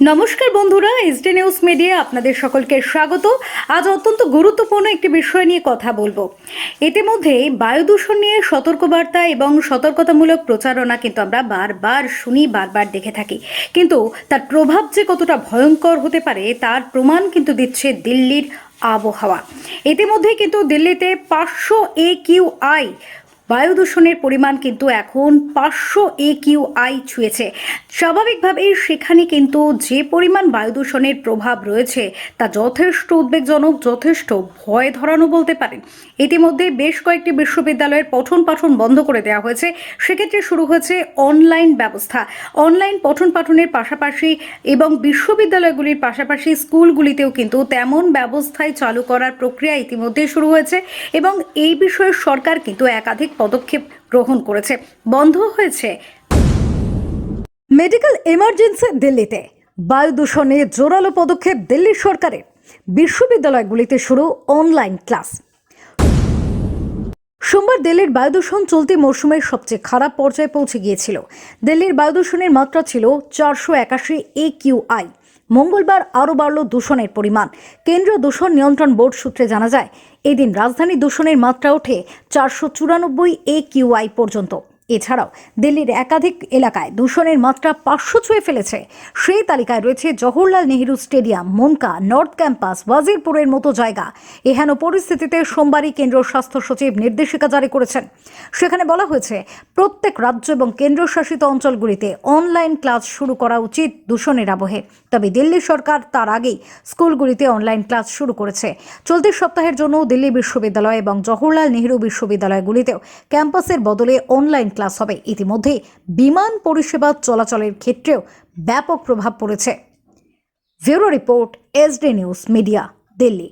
নমস্কার বন্ধুরা SD news media আপনাদের সকলকে স্বাগত। আজ অত্যন্ত গুরুত্বপূর্ণ একটি বিষয় নিয়ে কথা বলব। ইতিমধ্যে বায়ু দূষণ নিয়ে সতর্কবার্তা এবং সতর্কতামূলক প্রচারণা কিন্তু আমরা বারবার শুনি, বারবার দেখে থাকি। কিন্তু তার প্রভাব যে কতটা ভয়ঙ্কর হতে পারে, তার প্রমাণ কিন্তু দিচ্ছে দিল্লির আবহাওয়া। ইতিমধ্যে কিন্তু দিল্লিতে পাঁচশো এ কিউ আই বায়ু দূষণের পরিমাণ কিন্তু এখন পাঁচশো এ কিউ আই ছুঁয়েছে। স্বাভাবিকভাবেই সেখানে কিন্তু যে পরিমাণ বায়ু দূষণের প্রভাব রয়েছে, তা যথেষ্ট উদ্বেগজনক, যথেষ্ট ভয় ধরানো বলতে পারেন। ইতিমধ্যে বেশ কয়েকটি বিশ্ববিদ্যালয়ের পঠন পাঠন বন্ধ করে দেওয়া হয়েছে। সেক্ষেত্রে শুরু হয়েছে অনলাইন ব্যবস্থা। অনলাইন পঠন পাঠনের পাশাপাশি এবং বিশ্ববিদ্যালয়গুলির পাশাপাশি স্কুলগুলিতেও কিন্তু তেমন ব্যবস্থায় চালু করার প্রক্রিয়া ইতিমধ্যে শুরু হয়েছে এবং এই বিষয়ে সরকার কিন্তু একাধিক পদক্ষেপ গ্রহণ করেছে। বন্ধ হয়েছে। মেডিকেল এমার্জেন্সি দিল্লিতে। বায়ু দূষণে জোরালো পদক্ষেপ দিল্লির সরকারের। বিশ্ববিদ্যালয়গুলিতে শুরু অনলাইন ক্লাস। সোমবার দিল্লির বায়ু দূষণ চলতি মরশুমের সবচেয়ে খারাপ পর্যায়ে পৌঁছে গিয়েছিল। দিল্লির বায়ু দূষণের মাত্রা ছিল চারশো একাশি এ কিউ আই মঙ্গলবার আরও বাড়ল দূষণের পরিমাণ। কেন্দ্র দূষণ নিয়ন্ত্রণ বোর্ড সূত্রে জানা যায়, এদিন রাজধানী দূষণের মাত্রা ওঠে চারশো চুরানব্বই এ কিউআই পর্যন্ত। এছাড়াও দিল্লির একাধিক এলাকায় দূষণের মাত্রা পাঁচশো ছুঁয়ে ফেলেছে। সেই তালিকায় রয়েছে জওহরলাল নেহরু স্টেডিয়াম, মনকা, নর্থ ক্যাম্পাস, ওয়াজিরপুরের মতো জায়গা। এহেন পরিস্থিতিতে সোমবারই কেন্দ্র স্বাস্থ্য সচিব নির্দেশিকা জারি করেছেন। সেখানে বলা হয়েছে, প্রত্যেক রাজ্য এবং কেন্দ্রশাসিত অঞ্চলগুলিতে অনলাইন ক্লাস শুরু করা উচিত দূষণের আবহে। তবে দিল্লি সরকার তার আগেই স্কুলগুলিতে অনলাইন ক্লাস শুরু করেছে। চলতি সপ্তাহের জন্য দিল্লি বিশ্ববিদ্যালয় এবং জওহরলাল নেহরু বিশ্ববিদ্যালয়গুলিতেও ক্যাম্পাসের বদলে অনলাইন ক্লাস হবে। ইতিমধ্যে বিমান পরিষেবা চলাচলের ক্ষেত্রেও ব্যাপক প্রভাব পড়েছে। Bureau report SD news media, Delhi.